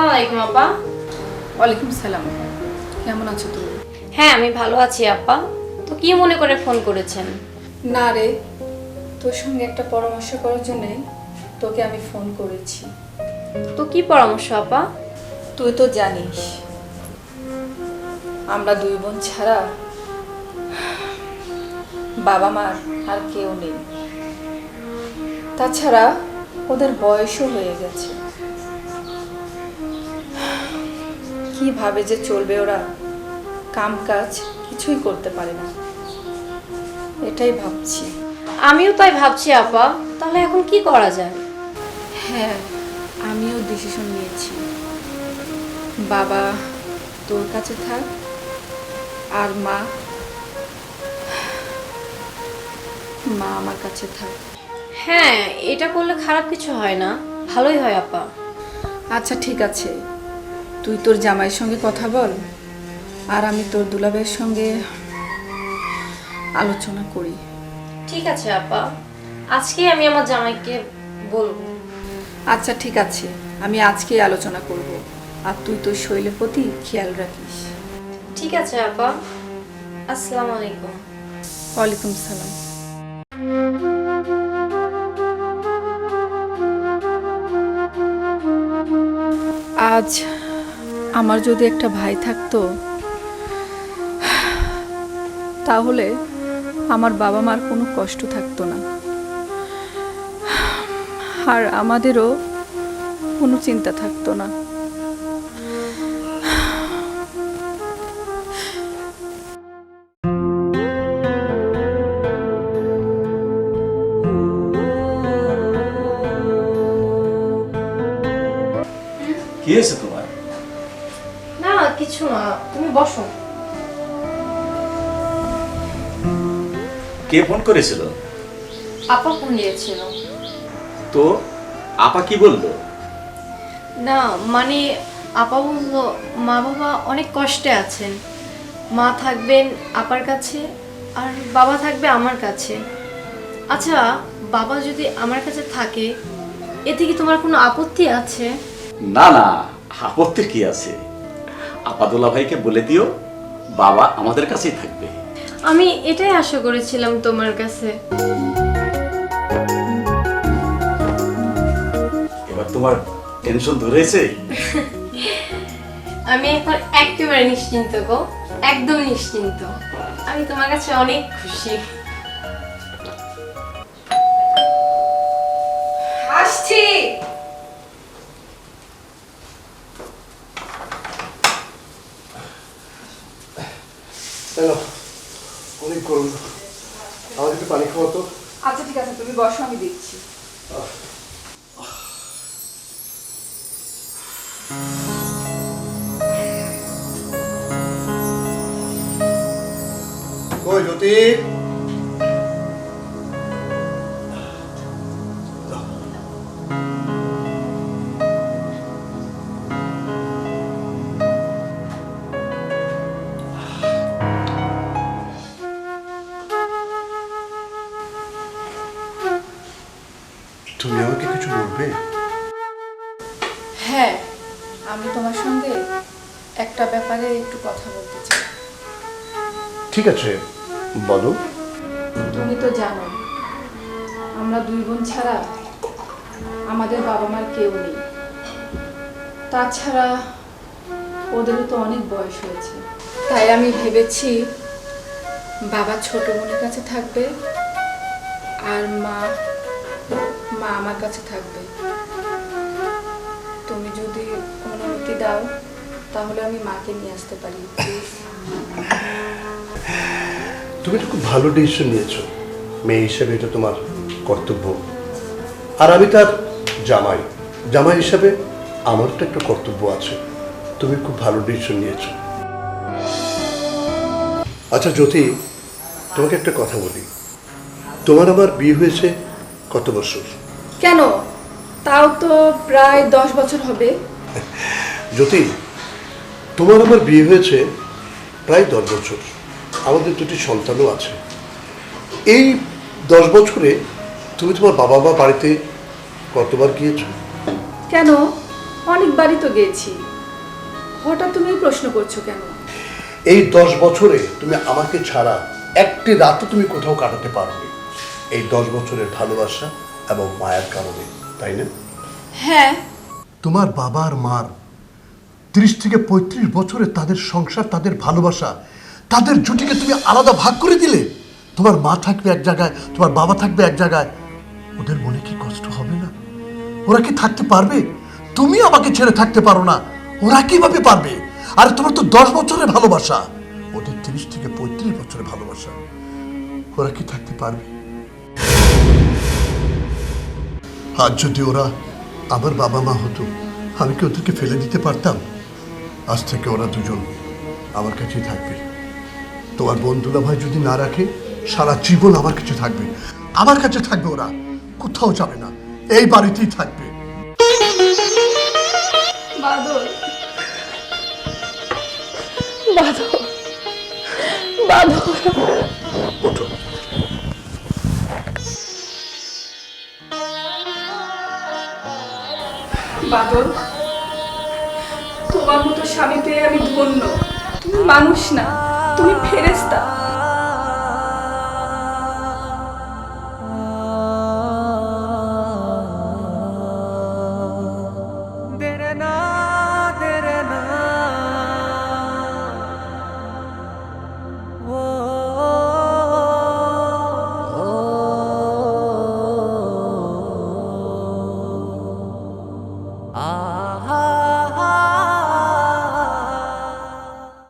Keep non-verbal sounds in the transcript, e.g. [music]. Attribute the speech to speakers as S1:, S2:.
S1: আলাইকুম আপা।
S2: ওয়ালাইকুম সালাম। কেমন আছো তুমি?
S1: হ্যাঁ আমি ভালো আছি আপা। তো কি মনে করে ফোন করেছেন?
S2: না রে তোর সঙ্গে একটা পরামর্শ করার জন্যে তোকে আমি ফোন করেছি।
S1: তো কি পরামর্শ আপা?
S2: তুই তো জানিস আমরা দুই বোন ছাড়া বাবা মার আর কেউ নেই। তাছাড়া ওদের বয়সও হয়ে গেছে। কীভাবে যে চলবে ওরা কাম কাজ কিছুই করতে পারে না। এটাই ভাবছি।
S1: আমিও তাই ভাবছি আপা। তাহলে এখন কি করা যায়?
S2: হ্যাঁ আমিও ডিসিশন নিয়েছি। বাবা তোর কাছে থাক আর মা মা আমার কাছে থাক।
S1: হ্যাঁ এটা করলে খারাপ কিছু হয় না। ভালোই হয় আপা।
S2: আচ্ছা ঠিক আছে। তুই তোর জামাইয়ের সঙ্গে কথা বল আর আমি তোর দুলাভাইয়ের সঙ্গে আলোচনা করি।
S1: ঠিক আছে আপা। আজকে আমি আমার জামাইকে বলব।
S2: আচ্ছা ঠিক আছে। আমি আজকেই আলোচনা করব। আর তুই তোর শৈলের প্রতি খেয়াল রাখিস।
S1: ঠিক আছে আপা। আসসালামু আলাইকুম।
S2: ওয়ালাইকুম সালাম। আজ আমার যদি একটা ভাই থাকতো, তাহলে আমার বাবা মার কোনো কষ্ট থাকতো না। আর আমাদেরও কোনো চিন্তা থাকতো না।
S3: কি তোমার?
S1: না কিছু না তুমি বসো।
S3: কে ফোন করেছিল?
S1: আপা ফোন দিয়েছিল।
S3: তো আপা কি বলল?
S1: না মানে আপা বলল মা বাবা অনেক কষ্টে আছেন। মা থাকবেন আপার কাছে আর বাবা থাকবে আমার কাছে। আচ্ছা বাবা যদি আমার কাছে থাকে এতে কি তোমার কোনো আপত্তি আছে?
S3: না না আপত্তির কি আছে? আপাদুল্লাহ ভাইকে বলে দিও বাবা আমাদের কাছেই থাকবে।
S1: আমি এটাই আশা করেছিলাম তোমার কাছে।
S3: এবার তোমার টেনশন ধরেছে [laughs]
S1: আমি এখন একেবারে নিশ্চিন্ত গো একদম নিশ্চিন্ত। আমি তোমার কাছে অনেক খুশি।
S2: আসছি।
S4: কেন অনেক গরম। আমাকে একটু পানি খাওয়া
S2: আচ্ছা ঠিক আছে তুমি বসো আমি দেখছি।
S4: কই জ্যোতি?
S2: হ্যাঁ আমি তোমার সঙ্গে একটা ব্যাপারে একটু কথা বলতে চাই।
S4: ঠিক আছে বলো।
S2: তুমি তো জানো আমরা দুই বোন ছাড়া আমাদের বাবা মার কেউ নেই। তাছাড়া ওদেরও তো অনেক বয়স হয়েছে। তাই আমি ভেবেছি বাবা ছোট বোনের কাছে থাকবে আর মা মা আমার কাছে থাকবে। দাও তাহলে আমি মাকে নিয়ে আসতে পারি
S4: তুমি তো খুব ভালো ডিসিশন নিয়েছো। মেয়ে হিসেবে এটা তোমার কর্তব্য। আর আমি তার জামাই। জামাই হিসাবে আমার তো একটা কর্তব্য আছে। তুমি খুব ভালো ডিসিশন নিয়েছো। আচ্ছা জ্যোতি তোমাকে একটা কথা বলি। তোমার আমার বিয়ে হয়েছে কত বছর?
S2: কেন? তাও তো প্রায় দশ বছর হবে। [laughs]
S4: জ্যোতি তোমার আমার বিয়ে হয়েছে প্রায় দশ বছর। আমাদের দুটি সন্তানও আছে। এই দশ বছরে তুমি তোমার বাবা মা বাড়িতে কতবার গিয়েছো?
S2: কেন? অনেকবারই তো গিয়েছি হঠাৎ তুমি এই প্রশ্ন করছ কেন?
S4: এই দশ বছরে তুমি আমাকে ছাড়া একটি রাতও তুমি কোথাও কাটাতে পারোনি। এই দশ বছরের ভালোবাসা এবং মায়ের কারণে তাই না?
S2: হ্যাঁ।
S4: তোমার বাবার মার ত্রিশ থেকে পঁয়ত্রিশ বছরে তাদের সংসার, তাদের ভালোবাসা, তাদের জুটিকে তুমি আলাদা ভাগ করে দিলে, তোমার মা থাকবে এক জায়গায়, তোমার বাবা থাকবে এক জায়গায়, ওদের মনে কি কষ্ট হবে না? ওরা কি থাকতে পারবে? তুমি আমাকে ছেড়ে থাকতে পারো না, ওরা কীভাবে পারবে? আর তোমার তো দশ বছরের ভালোবাসা, ওদের তিরিশ থেকে পঁয়ত্রিশ বছরের ভালোবাসা, ওরা কি থাকতে পারবে? আজ যদি ওরা আমার বাবা মা হতো, আমি কি ওদেরকে ফেলে দিতে পারতাম? আজ থেকে ওরা দুজন আমার কাছেই থাকবে। তোমার বন্ধুরা ভাই যদি না রাখে সারা জীবন আমার কাছে থাকবে। আমার কাছে থাকবে ওরা কোথাও যাবে না এই বাড়িতেই থাকবে।
S2: বাদল। বাদল। বাদল।
S4: ওঠো।
S2: বাদল। তোমার মতো স্বামী পেয়ে আমি ধন্য। তুমি মানুষ না তুমি ফেরেস্তা